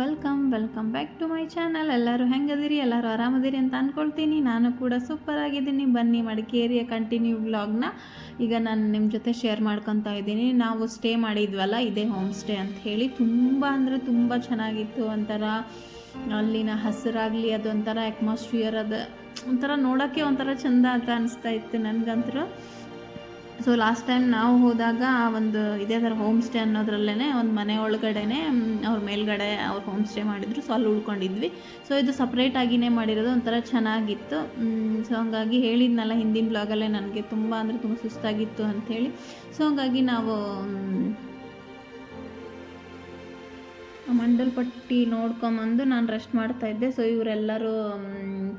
Welcome welcome back to my channel ಎಲ್ಲರೂ ಹೆಂಗದಿರಿ? ಎಲ್ಲರೂ ಆರಾಮದಿರಿ ಅಂತ ಅಂದ್ಕೊಳ್ತೀನಿ ನಾನು ಕೂಡ ಸೂಪರ್ ಆಗಿದ್ದೀನಿ. ಬನ್ನಿ ಮಡಿಕೇರಿಯ ಕಂಟಿನ್ಯೂ ವ್ಲಾಗ್ನ ಈಗ ನಾನು ನಿಮ್ಮ ಜೊತೆ ಶೇರ್ ಮಾಡ್ಕೊತಾ ಇದ್ದೀನಿ. ನಾವು ಸ್ಟೇ ಮಾಡಿದ್ವಲ್ಲ, ಇದೇ ಹೋಮ್ ಸ್ಟೇ ಅಂತ ಹೇಳಿ. ತುಂಬ ಅಂದರೆ ತುಂಬ ಚೆನ್ನಾಗಿತ್ತು. ಒಂಥರ ಅಲ್ಲಿನ ಹಸಿರಾಗಲಿ, ಅದೊಂಥರ ಅಟ್ಮಾಸ್ಫಿಯರ್ ಅದು, ಒಂಥರ ನೋಡೋಕ್ಕೆ ಒಂಥರ ಚಂದ ಅಂತ ಅನಿಸ್ತಾ ಇತ್ತು ನನಗಂತೂ ಸೊ ಲಾಸ್ಟ್ ಟೈಮ್ ನಾವು ಹೋದಾಗ ಒಂದು ಇದೇ ಥರ ಹೋಮ್ ಸ್ಟೇ ಅನ್ನೋದ್ರಲ್ಲೇ ಒಂದು ಮನೆ ಒಳಗಡೆನೆ ಅವ್ರ ಮೇಲ್ಗಡೆ ಅವ್ರು ಹೋಮ್ ಸ್ಟೇ ಮಾಡಿದ್ರು. ಸೊ ಅಲ್ಲಿ ಉಳ್ಕೊಂಡಿದ್ವಿ. ಸೊ ಇದು ಸಪ್ರೇಟ್ ಆಗಿನೇ ಮಾಡಿರೋದು, ಒಂಥರ ಚೆನ್ನಾಗಿತ್ತು. ಸೊ ಹಂಗಾಗಿ ಹೇಳಿದ್ನಲ್ಲ ಹಿಂದಿನ ಬ್ಲಾಗಲ್ಲೇ ನನಗೆ ತುಂಬ ಅಂದರೆ ತುಂಬ ಸುಸ್ತಾಗಿತ್ತು ಅಂಥೇಳಿ. ಸೊ ಹಂಗಾಗಿ ನಾವು ಮಂಡಲ್ಪಟ್ಟಿ ನೋಡ್ಕೊಂಬಂದು ನಾನು ರೆಸ್ಟ್ ಮಾಡ್ತಾ ಇದ್ದೆ. ಸೊ ಇವರೆಲ್ಲರೂ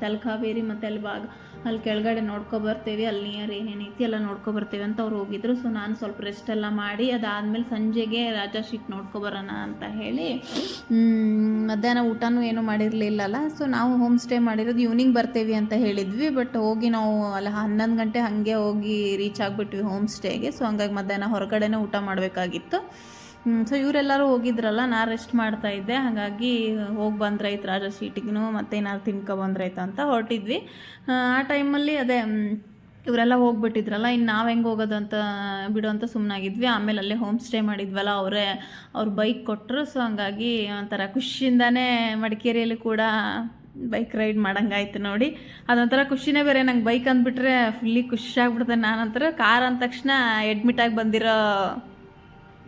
ತಲಕಾವೇರಿ ಮತ್ತು ಅಲ್ಲಿ ಭಾಗ, ಅಲ್ಲಿ ಕೆಳಗಡೆ ನೋಡ್ಕೊ ಬರ್ತೀವಿ. ಅಲ್ಲಿ ನಿಯರ್ ಏನೇನೈತಿ ಎಲ್ಲ ನೋಡ್ಕೊ ಬರ್ತೀವಿ ಅಂತ ಅವ್ರು ಹೋಗಿದ್ರು. ಸೊ ನಾನು ಸ್ವಲ್ಪ ರೆಸ್ಟ್ ಎಲ್ಲ ಮಾಡಿ, ಅದಾದಮೇಲೆ ಸಂಜೆಗೆ ರಾಜಾ ಶೀಟ್ ನೋಡ್ಕೊ ಬರೋಣ ಅಂತ ಹೇಳಿ ಮಧ್ಯಾಹ್ನ ಊಟನೂ ಏನೂ ಮಾಡಿರಲಿಲ್ಲಲ್ಲ. ಸೊ ನಾವು ಹೋಮ್ ಸ್ಟೇ ಮಾಡಿರೋದು ಈವ್ನಿಂಗ್ ಬರ್ತೀವಿ ಅಂತ ಹೇಳಿದ್ವಿ. ಬಟ್ ಹೋಗಿ ನಾವು ಅಲ್ಲಿ ಹನ್ನೊಂದು ಗಂಟೆ ಹಾಗೆ ಹೋಗಿ ರೀಚ್ ಆಗಿಬಿಟ್ವಿ ಹೋಮ್ ಸ್ಟೇಗೆ ಸೊ ಹಂಗಾಗಿ ಮಧ್ಯಾಹ್ನ ಹೊರಗಡೆನೇ ಊಟ ಮಾಡಬೇಕಾಗಿತ್ತು. ಸೊ ಇವರೆಲ್ಲರೂ ಹೋಗಿದ್ರಲ್ಲ, ನಾ ರೆಸ್ಟ್ ಮಾಡ್ತಾ ಇದ್ದೆ. ಹಾಗಾಗಿ, ಹೋಗಿ ಬಂದ್ರೈತು ರಾಜ ಸೀಟಿಗೂ ಮತ್ತೆ ಏನಾದ್ರು ತಿನ್ಕೊ ಬಂದ್ರಾಯ್ತು ಅಂತ ಹೊರಟಿದ್ವಿ. ಆ ಟೈಮಲ್ಲಿ ಅದೇ ಇವರೆಲ್ಲ ಹೋಗ್ಬಿಟ್ಟಿದ್ರಲ್ಲ ಇನ್ನು ನಾವು ಹೆಂಗೆ ಹೋಗೋದು ಅಂತ ಬಿಡು ಅಂತ ಸುಮ್ಮನಾಗಿದ್ವಿ ಆಮೇಲೆ ಅಲ್ಲೇ ಹೋಮ್ ಸ್ಟೇ ಮಾಡಿದ್ವಲ್ಲ, ಅವರೇ, ಅವ್ರು ಬೈಕ್ ಕೊಟ್ಟರು ಸೊ ಹಂಗಾಗಿ ಒಂಥರ ಖುಷಿಯಿಂದನೇ ಮಡಿಕೇರಿಯಲ್ಲಿ ಕೂಡ ಬೈಕ್ ರೈಡ್ ಮಾಡಂಗಾಯ್ತು ನೋಡಿ. ಅದೊಂಥರ ಖುಷಿನೇ ಬೇರೆ. ನಂಗೆ ಬೈಕ್ ಅಂದ್ಬಿಟ್ರೆ ಫುಲ್ಲಿ ಖುಷಿ ನಾನಂತರ ಕಾರ್ ಅಂದ ತಕ್ಷಣ ಅಡ್ಮಿಟ್ ಆಗಿ ಬಂದಿರೋ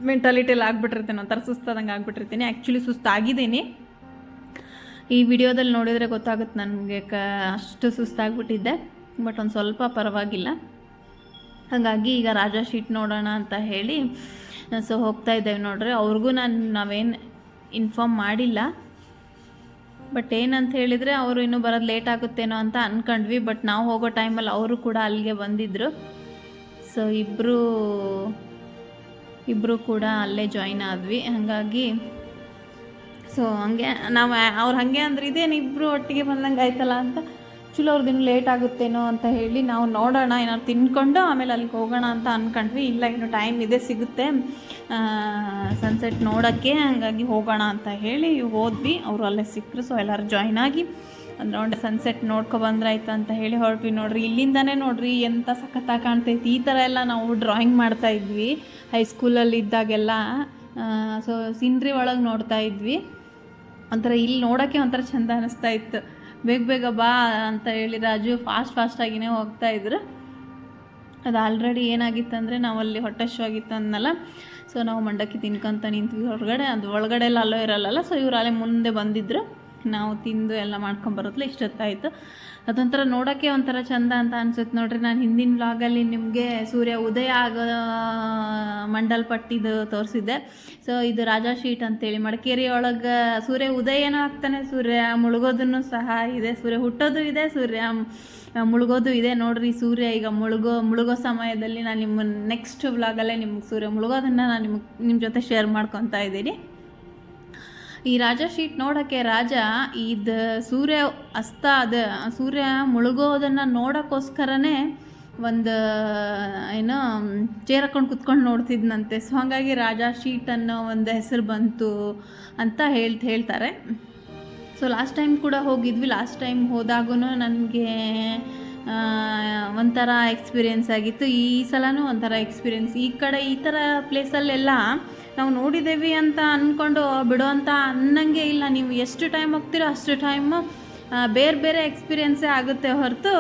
ಮೆಂಟಾಲಿಟಿಯಲ್ಲಿ ಆಗ್ಬಿಟ್ಟಿರ್ತೀನಿ, ಒಂಥರ ಸುಸ್ತಾದಂಗೆ ಆಗ್ಬಿಟ್ಟಿರ್ತೀನಿ. ಆ್ಯಕ್ಚುಲಿ ಸುಸ್ತಾಗಿದ್ದೀನಿ. ಈ ವಿಡಿಯೋದಲ್ಲಿ ನೋಡಿದರೆ ಗೊತ್ತಾಗುತ್ತೆ ನನಗೆ ಕ ಅಷ್ಟು ಸುಸ್ತಾಗ್ಬಿಟ್ಟಿದ್ದೆ ಬಟ್ ಒಂದು ಸ್ವಲ್ಪ ಪರವಾಗಿಲ್ಲ. ಹಾಗಾಗಿ ಈಗ ರಾಜಾ ಶೀಟ್ ನೋಡೋಣ ಅಂತ ಹೇಳಿ, ಸೊ ಹೋಗ್ತಾ ಇದ್ದೇವೆ ನೋಡ್ರಿ. ಅವ್ರಿಗೂ ನಾನು ನಾವೇನು ಇನ್ಫಾರ್ಮ್ ಮಾಡಿಲ್ಲ. ಬಟ್ ಏನಂತ ಹೇಳಿದರೆ ಅವರು ಇನ್ನೂ ಬರೋದು ಲೇಟ್ ಆಗುತ್ತೇನೋ ಅಂತ ಅಂದ್ಕೊಂಡ್ವಿ ಬಟ್ ನಾವು ಹೋಗೋ ಟೈಮಲ್ಲಿ ಅವರು ಕೂಡ ಅಲ್ಲಿಗೆ ಬಂದಿದ್ದರು ಸೊ ಇಬ್ಬರು ಇಬ್ಬರು ಕೂಡ ಅಲ್ಲೇ ಜಾಯಿನ್ ಆದ್ವಿ. ಹಾಗಾಗಿ ಸೊ ಹಂಗೆ ನಾವು, ಅವ್ರು ಹಾಗೆ ಅಂದ್ರೆ ಇದೇನು ಇಬ್ಬರು ಒಟ್ಟಿಗೆ ಬಂದಂಗೆ ಆಯ್ತಲ್ಲ ಅಂತ ಚಲೋ ಅವ್ರದ್ದು ಇನ್ನು ಲೇಟ್ ಆಗುತ್ತೇನೋ ಅಂತ ಹೇಳಿ ನಾವು ನೋಡೋಣ, ಏನಾದ್ರು ತಿನ್ಕೊಂಡು ಆಮೇಲೆ ಅಲ್ಲಿಗೆ ಹೋಗೋಣ ಅಂತ ಅಂದ್ಕೊಂಡ್ವಿ ಇಲ್ಲ, ಇನ್ನು ಟೈಮ್ ಇದೆ, ಸಿಗುತ್ತೆ. ಸನ್ಸೆಟ್ ನೋಡೋಕ್ಕೆ, ಹಾಗಾಗಿ ಹೋಗೋಣ ಅಂತ ಹೇಳಿ ಹೋದ್ವಿ. ಅವರು ಅಲ್ಲೇ ಸಿಕ್ಕರು ಸೊ ಎಲ್ಲರೂ ಜಾಯ್ನ್ ಆಗಿ ನೋಡಿ ಸನ್ಸೆಟ್ ನೋಡ್ಕೊ ಬಂದ್ರಾಯ್ತು ಅಂತ ಹೇಳಿ ಹೊರಟ್ವಿ ನೋಡ್ರಿ. ಇಲ್ಲಿಂದನೇ ನೋಡ್ರಿ ಎಂಥ ಸಖತ್ತಾಗಿ ಕಾಣ್ತೈತಿ. ಈ ಥರ ಎಲ್ಲ ನಾವು ಡ್ರಾಯಿಂಗ್ ಮಾಡ್ತಾ ಇದ್ವಿ. ಹೈಸ್ಕೂಲಲ್ಲಿ ಇದ್ದಾಗೆಲ್ಲ ಸೊ ಸೀನ್ರಿ ಒಳಗೆ ನೋಡ್ತಾ ಇದ್ವಿ. ಒಂಥರ ಇಲ್ಲಿ ನೋಡೋಕ್ಕೆ ಒಂಥರ ಚಂದ ಅನ್ನಿಸ್ತಾ ಇತ್ತು. ಬೇಗ ಬೇಗ ಬಾ ಅಂತ ಹೇಳಿ ರಾಜು ಫಾಸ್ಟ್ ಫಾಸ್ಟಾಗಿನೇ ಹೋಗ್ತಾ ಇದ್ರು. ಅದು ಆಲ್ರೆಡಿ ಏನಾಗಿತ್ತಂದರೆ ನಾವು ಅಲ್ಲಿ ಹೊಟ್ಟೆ ಶೋ ಆಗಿತ್ತು ಅಂದನಲ್ಲ. ಸೊ ನಾವು ಮಂಡಕ್ಕಿ ತಿನ್ಕೊಂತ ನಿಂತ್ವಿ ಹೊರಗಡೆ. ಅದು ಒಳಗಡೆ ಎಲ್ಲ ಅಲ್ಲೋ ಇರಲ್ಲಲ್ಲ. ಸೊ ಇವ್ರು ಅಲ್ಲೇ ಮುಂದೆ ಬಂದಿದ್ರು. ನಾವು ತಿಂದು ಎಲ್ಲ ಮಾಡ್ಕೊಂಬರೋದ್ಲ ಇಷ್ಟೊತ್ತಾಯಿತು. ಅದೊಂಥರ ನೋಡೋಕ್ಕೆ ಒಂಥರ ಚಂದ ಅಂತ ಅನ್ಸುತ್ತೆ. ನೋಡ್ರಿ, ನಾನು ಹಿಂದಿನ ವ್ಲಾಗಲ್ಲಿ ನಿಮಗೆ ಸೂರ್ಯ ಉದಯ ಆಗೋ ಮಂಡಲ್ಪಟ್ಟಿದ್ದು ತೋರಿಸಿದ್ದೆ. ಸೊ ಇದು ರಾಜಾ ಶೀಟ್ ಅಂತೇಳಿ ಮಡಿಕೇರಿ ಒಳಗೆ ಸೂರ್ಯ ಉದಯನೂ ಆಗ್ತಾನೆ. ಸೂರ್ಯ ಮುಳುಗೋದನ್ನು ಸಹ ಇದೆ. ಸೂರ್ಯ ಹುಟ್ಟೋದು ಇದೆ, ಸೂರ್ಯ ಮುಳುಗೋದು ಇದೆ. ನೋಡ್ರಿ, ಸೂರ್ಯ ಈಗ ಮುಳುಗೋ ಮುಳುಗೋ ಸಮಯದಲ್ಲಿ ನಾನು ನಿಮ್ಮ ನೆಕ್ಸ್ಟ್ ವ್ಲಾಗಲ್ಲೇ ನಿಮ್ಗೆ ಸೂರ್ಯ ಮುಳುಗೋದನ್ನು ನಾನು ನಿಮ್ಗೆ ನಿಮ್ಮ ಜೊತೆ ಶೇರ್ ಮಾಡ್ಕೊತಾ ಇದ್ದೀನಿ. ಈ ರಾಜ ಶೀಟ್ ನೋಡೋಕ್ಕೆ ರಾಜ, ಇದು ಸೂರ್ಯ ಅಸ್ತ ಅದ, ಸೂರ್ಯ ಮುಳುಗೋದನ್ನು ನೋಡೋಕ್ಕೋಸ್ಕರನೇ ಒಂದು, ಏನು, ಚೇರ್ ಹಾಕೊಂಡು ಕುತ್ಕೊಂಡು ನೋಡ್ತಿದ್ನಂತೆ. ಸೊ ಹಾಗಾಗಿ ರಾಜ ಶೀಟ್ ಅನ್ನೋ ಒಂದು ಹೆಸರು ಬಂತು ಅಂತ ಹೇಳ್ತ, ಹೇಳ್ತಾರೆ. ಸೊ ಲಾಸ್ಟ್ ಟೈಮ್ ಕೂಡ ಹೋಗಿದ್ವಿ. ಲಾಸ್ಟ್ ಟೈಮ್ ಹೋದಾಗೂ ನನಗೆ ಒಂಥರ ಎಕ್ಸ್ಪೀರಿಯೆನ್ಸ್ ಆಗಿತ್ತು. ಈ ಸಲನೂ ಒಂಥರ ಎಕ್ಸ್ಪೀರಿಯೆನ್ಸ್ ಈ ಕಡೆ ಈ ಥರ ಪ್ಲೇಸಲ್ಲೆಲ್ಲ ನಾವು ನೋಡಿದ್ದೇವೆ ಅಂತ ಅಂದ್ಕೊಂಡು ಬಿಡೋ ಅಂತ ಅನ್ನಂಗೆ ಇಲ್ಲ. ನೀವು ಎಷ್ಟು ಟೈಮ್ ಹೋಗ್ತೀರೋ ಅಷ್ಟು ಟೈಮು ಬೇರೆ ಬೇರೆ ಎಕ್ಸ್ಪೀರಿಯೆನ್ಸೇ ಆಗುತ್ತೆ ಹೊರತು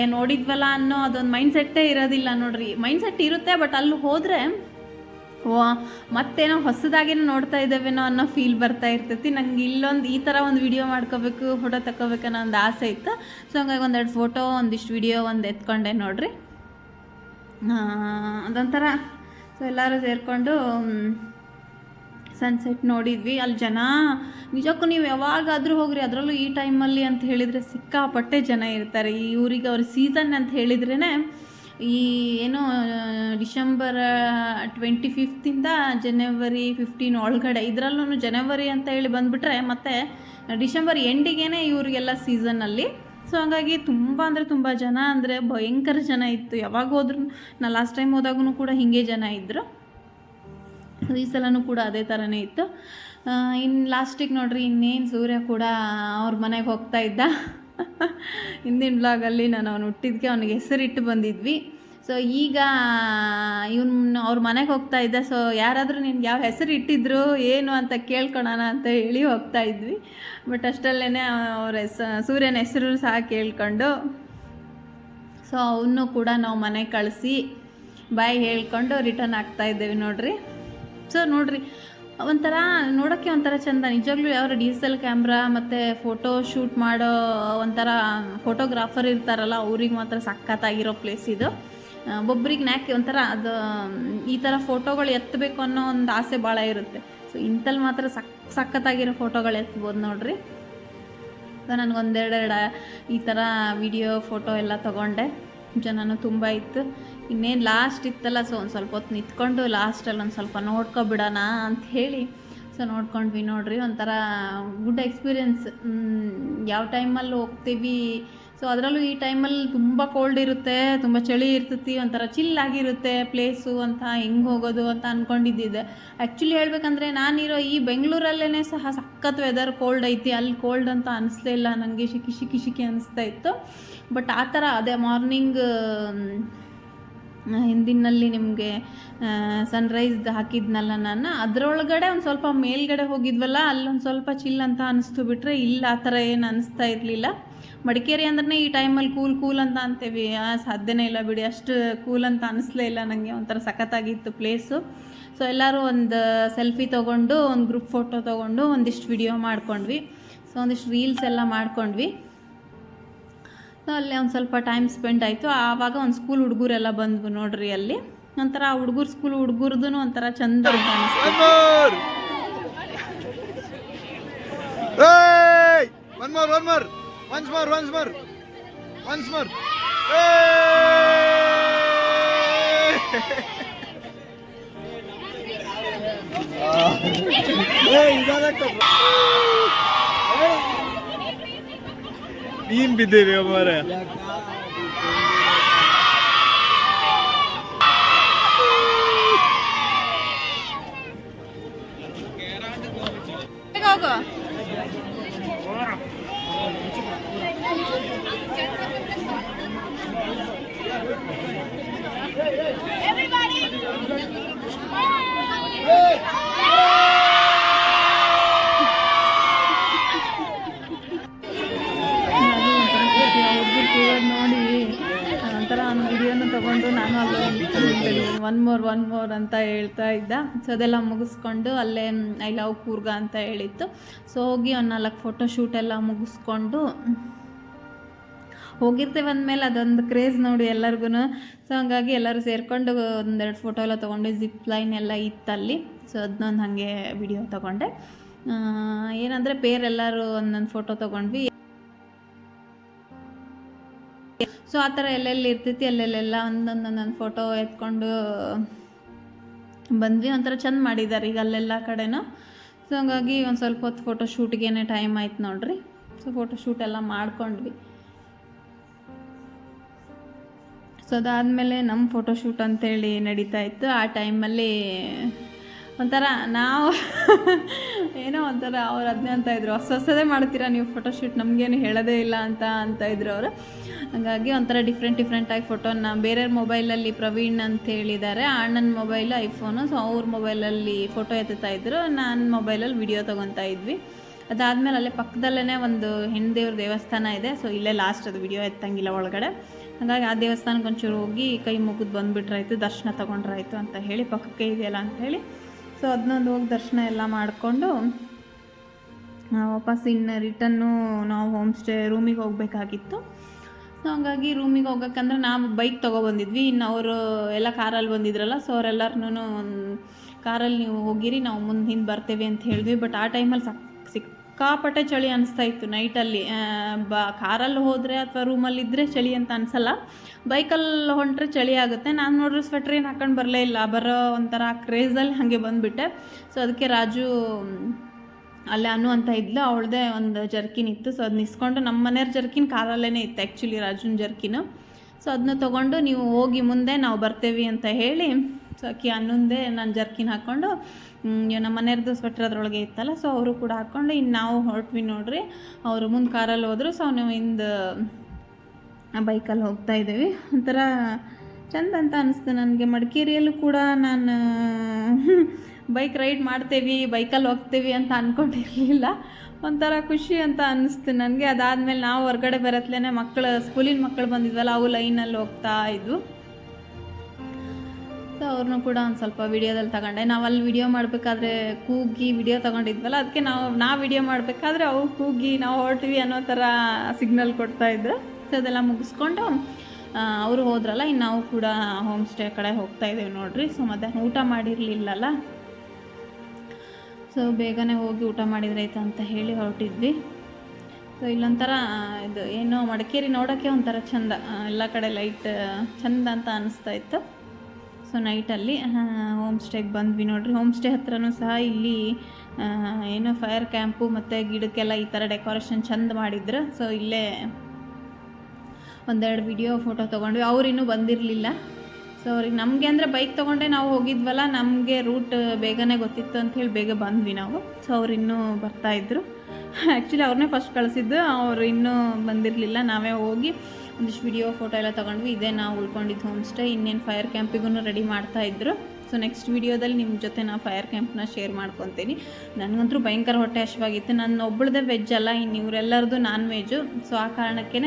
ಏನು ನೋಡಿದ್ವಲ್ಲ ಅನ್ನೋ ಅದೊಂದು ಮೈಂಡ್ ಸೆಟ್ಟೇ ಇರೋದಿಲ್ಲ ನೋಡ್ರಿ. ಮೈಂಡ್ ಸೆಟ್ ಇರುತ್ತೆ ಬಟ್ ಅಲ್ಲಿ ಹೋದರೆ, ಓ, ಮತ್ತೇನೋ ಹೊಸದಾಗೇನೋ ನೋಡ್ತಾ ಇದ್ದೇವೇನೋ ಅನ್ನೋ ಫೀಲ್ ಬರ್ತಾ ಇರ್ತೈತಿ. ನಂಗೆ ಇಲ್ಲೊಂದು ಈ ಥರ ಒಂದು ವಿಡಿಯೋ ಮಾಡ್ಕೋಬೇಕು ಫೋಟೋ ತಗೋಬೇಕನ್ನೋ ಒಂದು ಆಸೆ ಇತ್ತು. ಸೊ ಹಂಗಾಗಿ ಒಂದೆರಡು ಫೋಟೋ ಒಂದಿಷ್ಟು ವಿಡಿಯೋ ಒಂದು ಎತ್ಕೊಂಡೆ ನೋಡ್ರಿ. ಅದೊಂಥರ ಸೊ ಎಲ್ಲರೂ ಸೇರಿಕೊಂಡು ಸನ್ಸೆಟ್ ನೋಡಿದ್ವಿ. ಅಲ್ಲಿ ಜನ, ನಿಜಕ್ಕೂ ನೀವು ಯಾವಾಗಾದರೂ ಹೋಗ್ರಿ, ಅದರಲ್ಲೂ ಈ ಟೈಮಲ್ಲಿ ಅಂತ ಹೇಳಿದರೆ ಸಿಕ್ಕಾಪಟ್ಟೆ ಜನ ಇರ್ತಾರೆ. ಈ ಊರಿಗೆ ಅವ್ರ ಸೀಸನ್ ಅಂತ ಹೇಳಿದ್ರೇ ಈ ಏನು, ಡಿಸೆಂಬರ್ ಟ್ವೆಂಟಿ ಫಿಫ್ತಿಂದ ಜನವರಿ ಫಿಫ್ಟೀನ್ ಒಳಗಡೆ ಇದರಲ್ಲೂ ಜನವರಿ ಅಂತ ಹೇಳಿ ಬಂದುಬಿಟ್ರೆ ಮತ್ತು, ಡಿಸೆಂಬರ್ ಎಂಡಿಗೇನೆ ಇವರಿಗೆಲ್ಲ ಸೀಸನಲ್ಲಿ ಸೊ ಹಂಗಾಗಿ ತುಂಬ ಅಂದರೆ ತುಂಬ ಜನ ಅಂದರೆ ಭಯಂಕರ ಜನ ಇತ್ತು. ಯಾವಾಗ ಹೋದ್ರು ನಾನು ಲಾಸ್ಟ್ ಟೈಮ್ ಹೋದಾಗೂ ಕೂಡ ಹೀಗೆ ಜನ ಇದ್ದರು ಈ ಸಲನೂ ಕೂಡ ಅದೇ ಥರನೇ ಇತ್ತು. ಇನ್ನು ಲಾಸ್ಟಿಗೆ ನೋಡ್ರಿ, ಇನ್ನೇನು ಸೂರ್ಯ ಕೂಡ ಅವ್ರ ಮನೆಗೆ ಹೋಗ್ತಾ ಇದ್ದ. ಹಿಂದಿನ ಬ್ಲಾಗಲ್ಲಿ ನಾನು ಅವ್ನು ಹುಟ್ಟಿದ್ಕೆ ಅವ್ನಿಗೆ ಹೆಸರಿಟ್ಟು ಬಂದಿದ್ವಿ. ಸೊ ಈಗ ಇವನು ಅವ್ರ ಮನೆಗೆ ಹೋಗ್ತಾ ಇದ್ದ. ಸೊ ಯಾರಾದರೂ ನಿನ್ಗೆ ಯಾವ ಹೆಸರು ಇಟ್ಟಿದ್ರು, ಏನು ಅಂತ ಕೇಳ್ಕೊಳೋಣ ಅಂತ ಹೇಳಿ ಹೋಗ್ತಾ ಇದ್ವಿ. ಬಟ್ ಅಷ್ಟರಲ್ಲೇ ಅವ್ರ ಹೆಸ, ಸೂರ್ಯನ ಹೆಸರು ಸಹ ಕೇಳ್ಕೊಂಡು ಸೊ ಅವನು ಕೂಡ ನಾವು ಮನೆಗೆ ಕಳಿಸಿ ಬಾಯ್ ಹೇಳ್ಕೊಂಡು ರಿಟರ್ನ್ ಆಗ್ತಾ ಇದ್ದೇವೆ ನೋಡ್ರಿ. ಸೊ ನೋಡ್ರಿ, ಒಂಥರ ನೋಡೋಕ್ಕೆ ಒಂಥರ ಚಂದ. ನಿಜವಾಗ್ಲೂ ಯಾವ ಡಿ ಎಸ್ ಎಲ್ ಕ್ಯಾಮ್ರಾ ಮತ್ತು ಫೋಟೋ ಶೂಟ್ ಮಾಡೋ ಒಂಥರ ಫೋಟೋಗ್ರಾಫರ್ ಇರ್ತಾರಲ್ಲ, ಅವ್ರಿಗೆ ಮಾತ್ರ ಸಖತ್ತಾಗಿರೋ ಪ್ಲೇಸ್ ಇದು. ಒಬ್ಬೊಬ್ರಿಗೆ ನ್ಯಾಕೆ ಒಂಥರ ಅದು, ಈ ಥರ ಫೋಟೋಗಳು ಎತ್ತಬೇಕು ಅನ್ನೋ ಒಂದು ಆಸೆ ಭಾಳ ಇರುತ್ತೆ. ಸೊ ಇಂಥಲ್ಲಿ ಮಾತ್ರ ಸಕ್, ಸಖತ್ತಾಗಿರೋ ಫೋಟೋಗಳು ಎತ್ಬೋದು ನೋಡ್ರಿ. ಸೊ ನನಗೊಂದೆರಡೆರಡು ಈ ಥರ ವಿಡಿಯೋ, ಫೋಟೋ ಎಲ್ಲ ತೊಗೊಂಡೆ. ಜನನೂ ತುಂಬ ಇತ್ತು. ಇನ್ನೇನು ಲಾಸ್ಟ್ ಇತ್ತಲ್ಲ ಸೊ ಒಂದು ಸ್ವಲ್ಪ ಹೊತ್ತು ನಿಂತ್ಕೊಂಡು ಲಾಸ್ಟಲ್ಲಿ ಒಂದು ಸ್ವಲ್ಪ ನೋಡ್ಕೊಬಿಡೋಣ ಅಂತ ಹೇಳಿ ಸೊ ನೋಡ್ಕೊಂಡ್ವಿ ನೋಡ್ರಿ. ಒಂಥರ ಗುಡ್ ಎಕ್ಸ್ಪೀರಿಯನ್ಸ್ ಯಾವ ಟೈಮಲ್ಲಿ ಹೋಗ್ತೀವಿ ಸೊ ಅದರಲ್ಲೂ ಈ ಟೈಮಲ್ಲಿ ತುಂಬ ಕೋಲ್ಡ್ ಇರುತ್ತೆ, ತುಂಬ ಚಳಿ ಇರ್ತೈತಿ, ಒಂಥರ ಚಿಲ್ ಆಗಿರುತ್ತೆ ಪ್ಲೇಸು ಅಂತ ಹೆಂಗೆ ಹೋಗೋದು ಅಂತ ಅಂದ್ಕೊಂಡಿದ್ದಿದ್ದೆ ಆ್ಯಕ್ಚುಲಿ ಹೇಳ್ಬೇಕಂದ್ರೆ ನಾನಿರೋ ಈ ಬೆಂಗಳೂರಲ್ಲೇ ಸಹ ಸಖತ್ ವೆದರ್ ಕೋಲ್ಡ್ ಐತಿ. ಅಲ್ಲಿ ಕೋಲ್ಡ್ ಅಂತ ಅನಿಸ್ಲೇ ಇಲ್ಲ ನನಗೆ ಶಿಕಿ ಶಿಕಿ ಶಿಕಿ ಅನಿಸ್ತಾ ಇತ್ತು. ಬಟ್ ಆ ಥರ ಅದೇ ಮಾರ್ನಿಂಗ್ ಹಿಂದಿನಲ್ಲಿ ನಿಮಗೆ ಸನ್ರೈಸ್ ಹಾಕಿದ್ನಲ್ಲ ನಾನು, ಅದರೊಳಗಡೆ ಒಂದು ಸ್ವಲ್ಪ ಮೇಲ್ಗಡೆ ಹೋಗಿದ್ವಲ್ಲ, ಅಲ್ಲೊಂದು ಸ್ವಲ್ಪ ಚಿಲ್ ಅಂತ ಅನಿಸ್ತು ಬಿಟ್ರೆ ಇಲ್ಲ, ಆ ಥರ ಏನು ಅನಿಸ್ತಾ ಇರಲಿಲ್ಲ. ಮಡಿಕೇರಿ ಅಂದ್ರೆ ಈ ಟೈಮಲ್ಲಿ ಕೂಲ್ ಕೂಲ್ ಅಂತ ಅಂತೀವಿ. ಸಾಧ್ಯನೇ ಇಲ್ಲ ಬಿಡಿ. ಅಷ್ಟು ಕೂಲ್ ಅಂತ ಅನಿಸ್ಲೇ ಇಲ್ಲ ನನಗೆ ಒಂಥರ ಸಖತ್ತಾಗಿತ್ತು ಪ್ಲೇಸು ಸೊ ಎಲ್ಲರೂ ಒಂದು ಸೆಲ್ಫಿ ತೊಗೊಂಡು, ಒಂದು ಗ್ರೂಪ್ ಫೋಟೋ ತೊಗೊಂಡು ಒಂದಿಷ್ಟು ವಿಡಿಯೋ ಮಾಡ್ಕೊಂಡ್ವಿ. ಸೊ ಒಂದಿಷ್ಟು ರೀಲ್ಸ್ ಎಲ್ಲ ಮಾಡ್ಕೊಂಡ್ವಿ. ಸೊ ಅಲ್ಲಿ ಒಂದು ಸ್ವಲ್ಪ ಟೈಮ್ ಸ್ಪೆಂಡ್ ಆಯಿತು. ಆವಾಗ ಒಂದು ಸ್ಕೂಲ್ ಹುಡುಗರೆಲ್ಲ ಬಂದ್ವು ನೋಡ್ರಿ ಅಲ್ಲಿ. ಒಂಥರ ಹುಡುಗರು ಸ್ಕೂಲ್ ಹುಡುಗರ್ದು ಒಂಥರ ಚಂದ ಅಂತ Once more, once more. Once more. Hey, idarek top. Bin bir deniyorum oraya. Go go. ತೊಗೊಂಡು ನಾನು ಅಲ್ಲೇ ಒನ್ ಮೋರ್ ಒನ್ ಮೋರ್ ಅಂತ ಹೇಳ್ತಾ ಇದ್ದ ಸೊ ಅದೆಲ್ಲ ಮುಗಿಸ್ಕೊಂಡು ಅಲ್ಲೇ ಐ ಲವ್ ಕೂರ್ಗ ಅಂತ ಹೇಳಿತ್ತು ಸೊ ಹೋಗಿ ಒಂದು ನಾಲ್ಕು ಫೋಟೋ ಎಲ್ಲ ಮುಗಿಸ್ಕೊಂಡು ಹೋಗಿರ್ತೇವೆ ಅಂದಮೇಲೆ ಅದೊಂದು ಕ್ರೇಜ್ ನೋಡಿ ಎಲ್ಲರಿಗೂ ಸೊ ಹಂಗಾಗಿ ಎಲ್ಲರೂ ಸೇರಿಕೊಂಡು ಒಂದೆರಡು ಫೋಟೋ ಎಲ್ಲ ತೊಗೊಂಡು ಜಿಪ್ ಲೈನ್ ಎಲ್ಲ ಇತ್ತಲ್ಲಿ. ಸೊ ಅದನ್ನೊಂದು ಹಾಗೆ ವಿಡಿಯೋ ತೊಗೊಂಡೆ. ಏನಂದರೆ ಪೇರ್ ಎಲ್ಲರೂ ಒಂದೊಂದು ಫೋಟೋ ತೊಗೊಂಡ್ವಿ. ಸೊ ಆ ಥರ ಎಲ್ಲೆಲ್ಲಿ ಇರ್ತೈತಿ ಅಲ್ಲೆಲ್ಲೆಲ್ಲ ಒಂದೊಂದೊಂದೊಂದು ಒಂದೊಂದು ಫೋಟೋ ಎತ್ಕೊಂಡು ಬಂದ್ವಿ. ಒಂಥರ ಚಂದ ಮಾಡಿದ್ದಾರೆ ಈಗ ಅಲ್ಲೆಲ್ಲ ಕಡೆನೂ. ಸೊ ಹಂಗಾಗಿ ಒಂದು ಸ್ವಲ್ಪ ಹೊತ್ತು ಫೋಟೋ ಶೂಟ್ಗೇನೆ ಟೈಮ್ ಆಯ್ತು ನೋಡ್ರಿ. ಸೊ ಫೋಟೋ ಶೂಟ್ ಎಲ್ಲ ಮಾಡ್ಕೊಂಡ್ವಿ. ಸೊ ಅದಾದಮೇಲೆ ನಮ್ಮ ಫೋಟೋಶೂಟ್ ಅಂತೇಳಿ ನಡೀತಾ ಇತ್ತು. ಆ ಟೈಮಲ್ಲಿ ಒಂಥರ ನಾವು ಏನೋ ಒಂಥರ ಅವ್ರು ಅದನ್ನೇ ಅಂತ ಇದ್ರು. ಹೊಸ ಹೊಸದೇ ಮಾಡ್ತೀರಾ ನೀವು ಫೋಟೋಶೂಟ್ ನಮಗೇನು ಹೇಳೋದೇ ಇಲ್ಲ ಅಂತ ಅಂತ ಇದ್ರು ಅವರು. ಹಾಗಾಗಿ ಒಂಥರ ಡಿಫ್ರೆಂಟ್ ಡಿಫ್ರೆಂಟಾಗಿ ಫೋಟೋನ ಬೇರೆಯವ್ರ ಮೊಬೈಲಲ್ಲಿ ಪ್ರವೀಣ್ ಅಂತ ಹೇಳಿದ್ದಾರೆ ಅಣ್ಣನ ಮೊಬೈಲ್ ಐಫೋನು ಸೊ ಅವ್ರ ಮೊಬೈಲಲ್ಲಿ ಫೋಟೋ ಎತ್ತುತ್ತಾ ಇದ್ದರು ನಾನು ಮೊಬೈಲಲ್ಲಿ ವಿಡಿಯೋ ತೊಗೊತಾ ಇದ್ವಿ. ಅದಾದಮೇಲೆ ಅಲ್ಲೇ ಪಕ್ಕದಲ್ಲೇ ಒಂದು ಹೆಣ್ಣು ದೇವ್ರ ದೇವಸ್ಥಾನ ಇದೆ. ಸೊ ಇಲ್ಲೇ ಲಾಸ್ಟ್ ಅದು ವಿಡಿಯೋ ಎತ್ತಂಗಿಲ್ಲ ಒಳಗಡೆ. ಹಾಗಾಗಿ ಆ ದೇವಸ್ಥಾನಕ್ಕೆ ಒಂಚೂರು ಹೋಗಿ ಕೈ ಮುಗಿದು ಬಂದುಬಿಟ್ರಾಯ್ತು, ದರ್ಶನ ತೊಗೊಂಡ್ರಾಯ್ತು ಅಂತ ಹೇಳಿ ಪಕ್ಕಕ್ಕೆ ಇದೆಯಲ್ಲ ಅಂತ ಹೇಳಿ. ಸೊ ಅದನ್ನೊಂದು ಹೋಗಿ ದರ್ಶನ ಎಲ್ಲ ಮಾಡಿಕೊಂಡು ವಾಪಸ್ ಇನ್ನು ರಿಟನ್ನು ನಾವು ಹೋಮ್ ಸ್ಟೇ ರೂಮಿಗೆ ಹೋಗಬೇಕಾಗಿತ್ತು. ಸೊ ಹಂಗಾಗಿ ರೂಮಿಗೆ ಹೋಗೋಕ್ಕಂದ್ರೆ ನಾವು ಬೈಕ್ ತೊಗೊಬಂದಿದ್ವಿ ಇನ್ನು ಅವರು ಎಲ್ಲ ಕಾರಲ್ಲಿ ಬಂದಿದ್ರಲ್ಲ ಸೊ ಅವರೆಲ್ಲರೂ ಕಾರಲ್ಲಿ ನೀವು ಹೋಗಿರಿ, ನಾವು ಮುಂದೆ ಹಿಂದೆ ಬರ್ತೇವೆ ಅಂತ ಹೇಳಿದ್ವಿ. ಬಟ್ ಆ ಟೈಮಲ್ಲಿ ಸಕ್ ಸಿಕ್ಕಾಪಟ್ಟೆ ಚಳಿ ಅನಿಸ್ತಾ ಇತ್ತು ನೈಟಲ್ಲಿ. ಬ, ಕಾರಲ್ಲಿ ಹೋದರೆ ಅಥವಾ ರೂಮಲ್ಲಿ ಇದ್ದರೆ ಚಳಿ ಅಂತ ಅನಿಸಲ್ಲ. ಬೈಕಲ್ಲಿ ಹೊಂಟ್ರೆ ಚಳಿ ಆಗುತ್ತೆ. ನಾನು ನೋಡಿದ್ರೆ ಸ್ವೆಟ್ರ್ ಏನು ಹಾಕೊಂಡು ಬರಲೇ ಇಲ್ಲ. ಬರೋ ಒಂಥರ ಕ್ರೇಜಲ್ಲಿ ಹಾಗೆ ಬಂದುಬಿಟ್ಟೆ. ಸೊ ಅದಕ್ಕೆ ರಾಜು, ಅಲ್ಲೇ ಅನು ಅಂತ ಇದ್ಲು. ಅವಳದೇ ಒಂದು ಜರ್ಕಿನ್ ಇತ್ತು. ಸೊ ಅದನ್ನ ಇಸ್ಕೊಂಡು ನಮ್ಮ ಮನೆಯವ್ರ ಜರ್ಕಿನ್ ಕಾರಲ್ಲೇ ಇತ್ತು ಆ್ಯಕ್ಚುಲಿ ರಾಜುನ ಜರ್ಕಿನು. ಸೊ ಅದನ್ನ ತೊಗೊಂಡು ನೀವು ಹೋಗಿ ಮುಂದೆ ನಾವು ಬರ್ತೇವೆ ಅಂತ ಹೇಳಿ ಸೊ ಅಕ್ಕಿ ಅನ್ನೊಂದೇ ನಾನು ಜರ್ಕಿನ್ ಹಾಕ್ಕೊಂಡು ನಮ್ಮ ಮನೆಯವ್ರದ್ದು ಸ್ವೆಟ್ರ್ ಅದ್ರೊಳಗೆ ಇತ್ತಲ್ಲ ಸೊ ಅವರು ಕೂಡ ಹಾಕ್ಕೊಂಡು ಇನ್ನು ನಾವು ಹೊರಟ್ವಿ ನೋಡ್ರಿ. ಅವರು ಮುಂದೆ ಕಾರಲ್ಲಿ ಹೋದರು ಸೊ ನಾವು ಹಿಂದೆ ಬೈಕಲ್ಲಿ ಹೋಗ್ತಾ ಇದ್ದೀವಿ. ಒಂಥರ ಚಂದ ಅಂತ ಅನಿಸ್ತು ನನಗೆ. ಮಡಿಕೇರಿಯಲ್ಲೂ ಕೂಡ ನಾನು ಬೈಕ್ ರೈಡ್ ಮಾಡ್ತೇವೆ ಬೈಕಲ್ಲಿ ಹೋಗ್ತೇವೆ ಅಂತ ಅಂದ್ಕೊಂಡಿರಲಿಲ್ಲ ಒಂಥರ ಖುಷಿ ಅಂತ ಅನ್ನಿಸ್ತು ನನಗೆ. ಅದಾದಮೇಲೆ ನಾವು ಹೊರಗಡೆ ಬರತ್ಲೇ ಮಕ್ಕಳು ಸ್ಕೂಲಿನ ಮಕ್ಕಳು ಬಂದಿದ್ವಲ್ಲ, ಅವು ಲೈನಲ್ಲಿ ಹೋಗ್ತಾ ಇದ್ವು. ಅವ್ರನ್ನೂ ಕೂಡ ಒಂದು ಸ್ವಲ್ಪ ವಿಡಿಯೋದಲ್ಲಿ ತಗೊಂಡೆ. ನಾವು ಅಲ್ಲಿ ವಿಡಿಯೋ ಮಾಡಬೇಕಾದ್ರೆ ಕೂಗಿ ವಿಡಿಯೋ ತಗೊಂಡಿದ್ವಲ್ಲ ಅದಕ್ಕೆ ನಾವು ನಾವು ವಿಡಿಯೋ ಮಾಡಬೇಕಾದ್ರೆ ಅವು ಕೂಗಿ ನಾವು ಹೊರಟಿವಿ ಅನ್ನೋ ಥರ ಸಿಗ್ನಲ್ ಕೊಡ್ತಾಯಿದ್ರು ಸೊ ಅದೆಲ್ಲ ಮುಗಿಸ್ಕೊಂಡು ಅವರು ಹೋದ್ರಲ್ಲ, ಇನ್ನು ನಾವು ಕೂಡ ಹೋಮ್ ಸ್ಟೇ ಕಡೆ ಹೋಗ್ತಾ ಇದ್ದೀವಿ ನೋಡ್ರಿ. ಸೊ ಮಧ್ಯಾಹ್ನ ಊಟ ಮಾಡಿರಲಿಲ್ಲಲ್ಲ. ಸೊ ಬೇಗನೆ ಹೋಗಿ ಊಟ ಮಾಡಿದ್ರೆ ಆಯ್ತು ಅಂತ ಹೇಳಿ ಹೊರಟಿದ್ವಿ. ಸೊ ಇಲ್ಲೊಂಥರ ಇದು, ಏನೋ ಮಡಿಕೇರಿ ನೋಡೋಕ್ಕೆ ಒಂಥರ ಚಂದ. ಎಲ್ಲ ಕಡೆ ಲೈಟ್ ಚಂದ ಅಂತ ಅನ್ನಿಸ್ತಾ ಇತ್ತು. ಸೊ ನೈಟಲ್ಲಿ ಹೋಮ್ ಸ್ಟೇಗೆ ಬಂದ್ವಿ ನೋಡ್ರಿ. ಹೋಮ್ ಸ್ಟೇ ಹತ್ರನೂ ಸಹ ಇಲ್ಲಿ ಏನೋ ಫೈರ್ ಕ್ಯಾಂಪು ಮತ್ತು ಗಿಡಕ್ಕೆಲ್ಲ ಈ ಥರ ಡೆಕೋರೇಷನ್ ಚಂದ ಮಾಡಿದ್ರು. ಸೊ ಇಲ್ಲೇ ಒಂದೆರಡು ವಿಡಿಯೋ ಫೋಟೋ ತೊಗೊಂಡ್ವಿ. ಅವರಿನ್ನೂ ಬಂದಿರಲಿಲ್ಲ. ಸೊ ಅವ್ರಿಗೆ ನಮಗೆ ಅಂದರೆ ಬೈಕ್ ತೊಗೊಂಡೆ ನಾವು ಹೋಗಿದ್ವಲ್ಲ, ನಮಗೆ ರೂಟ್ ಬೇಗನೆ ಗೊತ್ತಿತ್ತು ಅಂತ ಹೇಳಿ ಬೇಗ ಬಂದ್ವಿ ನಾವು. ಸೊ ಅವ್ರು ಇನ್ನೂ ಬರ್ತಾಯಿದ್ರು ಆ್ಯಕ್ಚುಲಿ ಅವ್ರನ್ನೇ ಫಸ್ಟ್ ಕಳಿಸಿದ್ದು. ಅವರು ಇನ್ನೂ ಬಂದಿರಲಿಲ್ಲ. ನಾವೇ ಹೋಗಿ ಒಂದಿಷ್ಟು ವಿಡಿಯೋ ಫೋಟೋ ಎಲ್ಲ ತೊಗೊಂಡ್ವಿ. ಇದೇ ನಾವು ಉಳ್ಕೊಂಡಿದ್ದು ಹೋಮ್ ಸ್ಟೇ ಇನ್ನೇನು ಫೈರ್ ಕ್ಯಾಂಪಿಗೂ ರೆಡಿ ಮಾಡ್ತಾಯಿದ್ರು ಸೊ ನೆಕ್ಸ್ಟ್ ವಿಡಿಯೋದಲ್ಲಿ ನಿಮ್ಮ ಜೊತೆ ನಾನು ಫೈರ್ ಕ್ಯಾಂಪ್ನ ಶೇರ್ ಮಾಡ್ಕೊತೀನಿ. ನನಗಂತೂ ಭಯಂಕರ ಹೊಟ್ಟೆ ಹಶವಾಗಿತ್ತು ನನ್ನ ಒಬ್ಬಳದೇ ವೆಜ್ ಅಲ್ಲ ಇನ್ನು ಇವರೆಲ್ಲರದು ನಾನ್ ವೆಜ್ಜು ಸೊ ಆ ಕಾರಣಕ್ಕೇ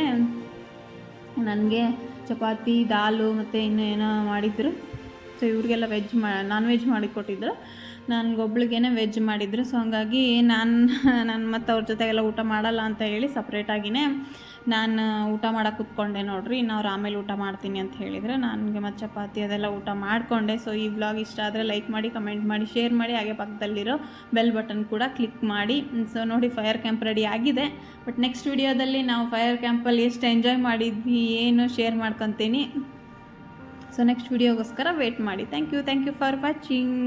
ನನಗೆ ಚಪಾತಿ, ದಾಲು ಮತ್ತು ಇನ್ನೂ ಏನೋ ಮಾಡಿದ್ರು. ಸೊ ಇವ್ರಿಗೆಲ್ಲ ವೆಜ್ ಮಾ ನಾನ್ ವೆಜ್ ಮಾಡಿಕೊಟ್ಟಿದ್ರು. ನನಗೊಬ್ಳಿಗೇನೆ ವೆಜ್ ಮಾಡಿದ್ರು. ಸೊ ಹಂಗಾಗಿ ನಾನು ನಾನು ಮತ್ತು ಅವ್ರ ಜೊತೆಗೆಲ್ಲ ಊಟ ಮಾಡಲ್ಲ ಅಂತ ಹೇಳಿ ಸಪ್ರೇಟಾಗಿಯೇ ನಾನು ಊಟ ಮಾಡೋಕೆ ಕೂತ್ಕೊಂಡೆ ನೋಡ್ರಿ, ಇನ್ನು ಅವ್ರು ಆಮೇಲೆ ಊಟ ಮಾಡ್ತೀನಿ ಅಂತ ಹೇಳಿದರೆ ನನಗೆ ಮತ್ತು ಚಪಾತಿ ಅದೆಲ್ಲ ಊಟ ಮಾಡಿಕೊಂಡೆ. ಸೊ ಈ ವ್ಲಾಗ್ ಇಷ್ಟ ಆದರೆ ಲೈಕ್ ಮಾಡಿ ಕಮೆಂಟ್ ಮಾಡಿ ಶೇರ್ ಮಾಡಿ, ಹಾಗೆ ಪಕ್ಕದಲ್ಲಿರೋ ಬೆಲ್ ಬಟನ್ ಕೂಡ ಕ್ಲಿಕ್ ಮಾಡಿ. ಸೊ ನೋಡಿ ಫೈರ್ ಕ್ಯಾಂಪ್ ರೆಡಿ ಆಗಿದೆ. ಬಟ್ ನೆಕ್ಸ್ಟ್ ವಿಡಿಯೋದಲ್ಲಿ ನಾವು ಫೈರ್ ಕ್ಯಾಂಪಲ್ಲಿ ಎಷ್ಟು ಎಂಜಾಯ್ ಮಾಡಿದ್ವಿ, ಏನು ಶೇರ್ ಮಾಡ್ಕೊತೀನಿ. ಸೊ ನೆಕ್ಸ್ಟ್ ವಿಡಿಯೋಗೋಸ್ಕರ ವೇಟ್ ಮಾಡಿ. Thank you thank you for watching